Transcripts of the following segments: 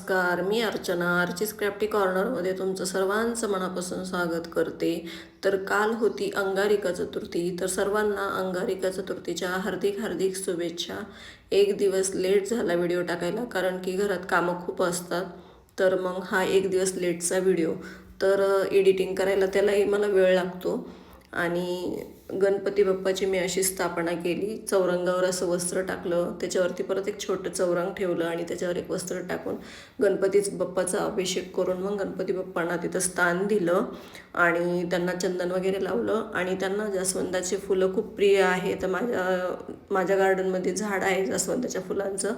नमस्कार. मी अर्चना आर्ची क्राफ्टी कॉर्नरमध्ये तुमचं सर्वांचं मनापासून स्वागत करते. तर काल होती अंगारिका चतुर्थी. तर सर्वांना अंगारिका चतुर्थीच्या हार्दिक हार्दिक शुभेच्छा. एक दिवस लेट झाला व्हिडिओ टाकायला कारण की घरात कामं खूप असतात. तर मग हा एक दिवस लेटचा व्हिडिओ. तर एडिटिंग करायला त्यालाही मला वेळ लागतो. आणि गणपती बाप्पाची मी अशी स्थापना केली. चौरंगावर असं वस्त्र टाकलं. त्याच्यावरती परत एक छोटं चौरंग ठेवलं आणि त्याच्यावर एक वस्त्र टाकून गणपतीच बाप्पाचा अभिषेक करून मग गणपती बाप्पांना तिथं स्थान दिलं आणि त्यांना चंदन वगैरे लावलं. आणि त्यांना जास्वंदाचे फुलं खूप प्रिय आहे. तर माझ्या माझ्या गार्डनमध्ये झाड आहे जास्वंदाच्या फुलांचं.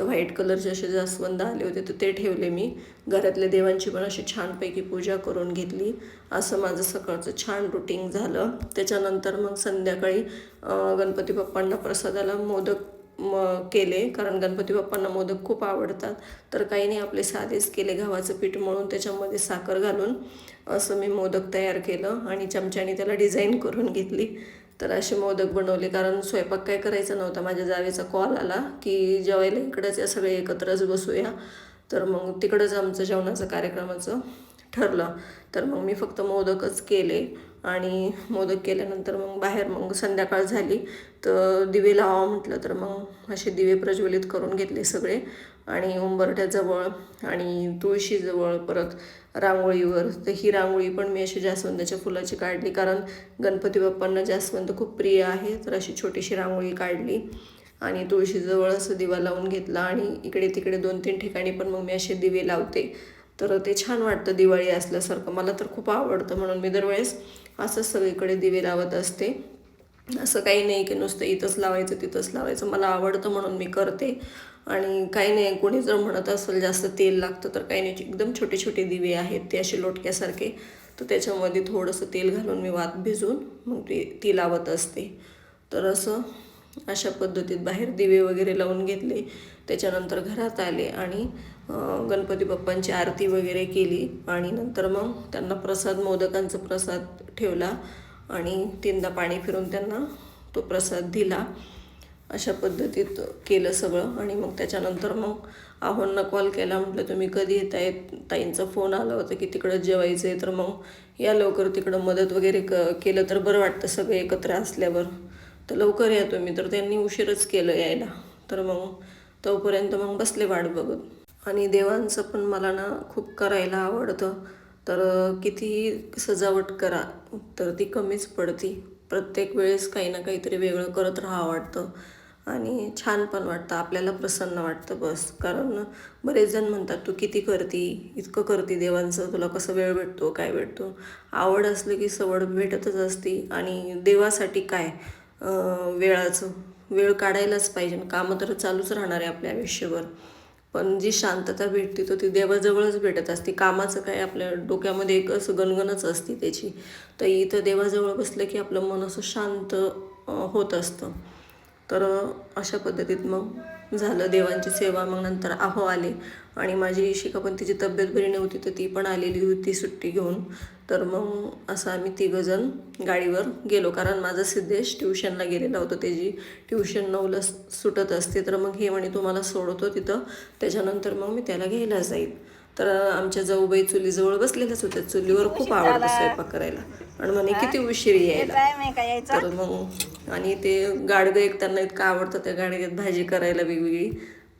तर व्हाईट कलरचे असे जास्वंद आले होते तर ते ठेवले मी. घरातल्या देवांची पण अशी छानपैकी पूजा करून घेतली. असं माझं सकाळचं छान रुटीन झालं. त्याच्यानंतर मग संध्याकाळी गणपती बाप्पांना प्रसादाला मोदक म केले. कारण गणपती बाप्पांना मोदक खूप आवडतात. तर काही नाही आपले साधेच केले गव्हाचं पीठ मळून त्याच्यामध्ये साखर घालून असं मी मोदक तयार केलं आणि चमच्याने त्याला डिझाईन करून घेतली. तर असे मोदक बनवले. कारण स्वयंपाक काय करायचा नव्हता. माझ्या जावेचा कॉल आला की जेवायला इकडंच या सगळे एकत्रच बसूया. तर मग तिकडंच आमचं जेवणाचं कार्यक्रमाचं ठरलं. तर मग मी फक्त मोदकच केले. आणि मोदक केल्यानंतर मग बाहेर मग संध्याकाळ झाली तर दिवे लावा म्हटलं तर मग असे दिवे प्रज्वलित करून घेतले सगळे. आणि उंबरठ्याजवळ आणि तुळशीजवळ परत रांगोळीवर. तर ही रांगोळी पण मी अशी जास्वंदाच्या फुलाची काढली कारण गणपती बाप्पांना जास्वंद खूप प्रिय आहे. तर अशी छोटीशी रांगोळी काढली आणि तुळशीजवळ असं दिवा लावून घेतला आणि इकडे तिकडे दोन तीन ठिकाणी पण मग मी असे दिवे लावते. तर ते छान वाटतं दिवाळी असल्यासारखं. मला तर खूप आवडतं म्हणून मी दरवेळेस असंच सगळीकडे दिवे लावत असते. असं काही नाही की नुसतं इथंच लावायचं तिथंच लावायचं. मला आवडतं म्हणून मी करते. आणि काही नाही कोणी जर म्हणत असेल जास्त तेल लागतं तर काही नाही. एकदम छोटे छोटे दिवे आहेत ते असे लोटक्यासारखे. तर त्याच्यामध्ये थोडंसं तेल घालून मी वात भिजून मग ते ती लावत असते. तर असं अशा पद्धतीत बाहेर दिवे वगैरे लावून घेतले. त्याच्यानंतर घरात आले आणि गणपती बाप्पांची आरती वगैरे केली. आणि नंतर मग त्यांना प्रसाद मोदकांचा प्रसाद ठेवला आणि तीनदा पाणी फिरून त्यांना तो प्रसाद दिला. अशा पद्धतीत केलं सगळं. आणि मग त्याच्यानंतर मग आहोंना कॉल केला. म्हटलं तुम्ही कधी येत आहेत ताईंचा फोन आला होता की तिकडं जेवायचं आहे तर मग या लवकर तिकडं मदत वगैरे क केलं तर बरं वाटतं सगळे एकत्र असल्यावर. तर लवकर या तुम्ही. तर त्यांनी उशीरच केलं यायला. तर मग तोपर्यंत मग बसले वाट बघत. आणि देवांचं पण मला ना खूप करायला आवडतं. तर कितीही सजावट करा तर ती कमीच पडती. प्रत्येक वेळेस काही ना काहीतरी वेगळं करत राहावं वाटतं. आणि छान पण वाटतं आपल्याला प्रसन्न वाटतं बस. कारण बरेच जण म्हणतात तू किती करती? इतकं करती देवांचं तुला कसं वेळ भेटतो काय भेटतो? आवड असली की सवड भेटतच असती. आणि देवासाठी काय? वेळाचं. वेळ काढायलाच पाहिजे. कामं तर चालूच राहणार आहे आपल्या आयुष्यभर. पण जी शांतता भेटते तो ती देवाजवळच भेटत असते. कामाचं काय आपल्या डोक्यामध्ये एक असं गणगणच असते त्याची. तर इथं देवाजवळ बसलं की आपलं मन असं शांत होत असतं. तर अशा पद्धतीत मग झालं देवांची सेवा. मग नंतर आहो आले. आणि माझी शिका पण तिची तब्येत बरी नव्हती तर ती पण आलेली होती सुट्टी घेऊन. तर मग असं आम्ही तिघंजण गाडीवर गेलो. कारण माझा सिद्धेश ट्युशनला गेलेला होता. त्याची ट्युशन नऊला सुटत असते तर मग हे म्हणे तुम्हाला सोडवतो तिथं. त्याच्यानंतर मग मी त्याला घ्यायला जाईल. तर आमच्या जाऊबाई चुलीजवळ बसलेल्याच होत्या. चुलीवर खूप आवडतं स्वयंपाक करायला. आणि म्हणे किती उशीर यायला. तर मग आणि ते गाडगं एक त्यांना इतकं आवडतं त्या गाडग्यात भाजी करायला वेगवेगळी.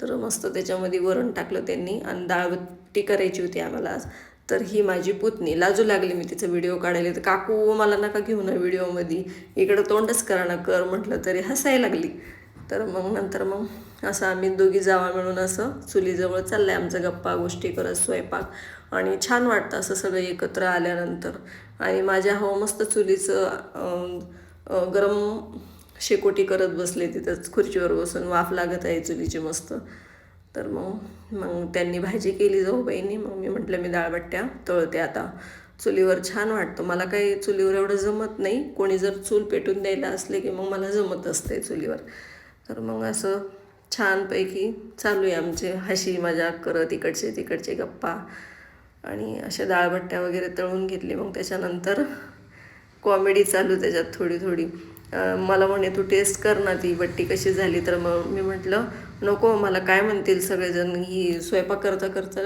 तर मस्त त्याच्यामध्ये वरण टाकलं त्यांनी आणि डाळबत्ती करायची होती आम्हाला आज. तर ही माझी पुतणी. लाजू लागली मी तिचा व्हिडिओ काढायला. तर काकू मला नका घेऊ ना व्हिडिओमध्ये. इकडं तोंडच करा ना कर म्हटलं तरी हसायला लागली. तर मग नंतर मग असं आम्ही दोघी जावा मिळून असं चुलीजवळ चाललंय आमचं गप्पा गोष्टी करत स्वयंपाक. आणि छान वाटतं असं सगळं एकत्र आल्यानंतर. आणि माझ्या हो मस्त चुलीचं गरम शेकोटी करत बसले तिथंच खुर्चीवर बसून. वाफ लागत आहे चुलीची मस्त. तर मग मग त्यांनी भाजी केली जाऊ बाईंनी मग मी म्हटलं मी डाळबट्ट्या तळते आता. चुलीवर छान वाटतं. मला काही चुलीवर एवढं जमत नाही. कोणी जर चूल पेटून द्यायला असले की मग मला जमत असते चुलीवर. तर मग असं छानपैकी चालू आहे आमचे हशी मजाक करत इकडचे तिकडचे गप्पा आणि अशा डाळभट्ट्या वगैरे तळून घेतली. मग त्याच्यानंतर कॉमेडी चालू त्याच्यात थोडी थोडी. मला म्हणे तू टेस्ट कर ना ती बट्टी कशी झाली? तर मग मी म्हटलं नको मला काय म्हणतील सगळेजण? ही स्वयंपाक करता करता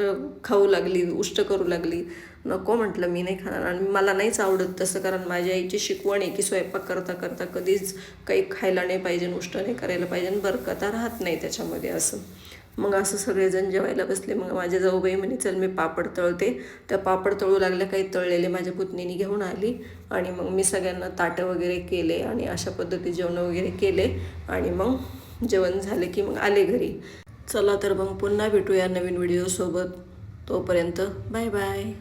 खाऊ लागली उष्ट करू लागली. नको म्हटलं मी नाही खाणार. आणि मला नाहीच आवडत तसं कारण माझ्या आईची शिकवण आहे की स्वयंपाक करता करता कधीच काही खायला नाही पाहिजे उष्ट नाही करायला पाहिजे बरं कथा राहत नाही त्याच्यामध्ये असं. मग असं सगळेजण जेवायला बसले. मग माझ्या जाऊबाई म्हणे चल मी पापड तळते. त्या पापड तळू लागल्या काही तळलेले माझ्या पुतणीने घेऊन आली. आणि मग मी सगळ्यांना ताटं वगैरे केले आणि अशा पद्धती जेवण वगैरे केले. आणि मग जेवण झाले की मग आले घरी. चला तर मग पुन्हा भेटूया नवीन व्हिडिओसोबत. तोपर्यंत बाय बाय.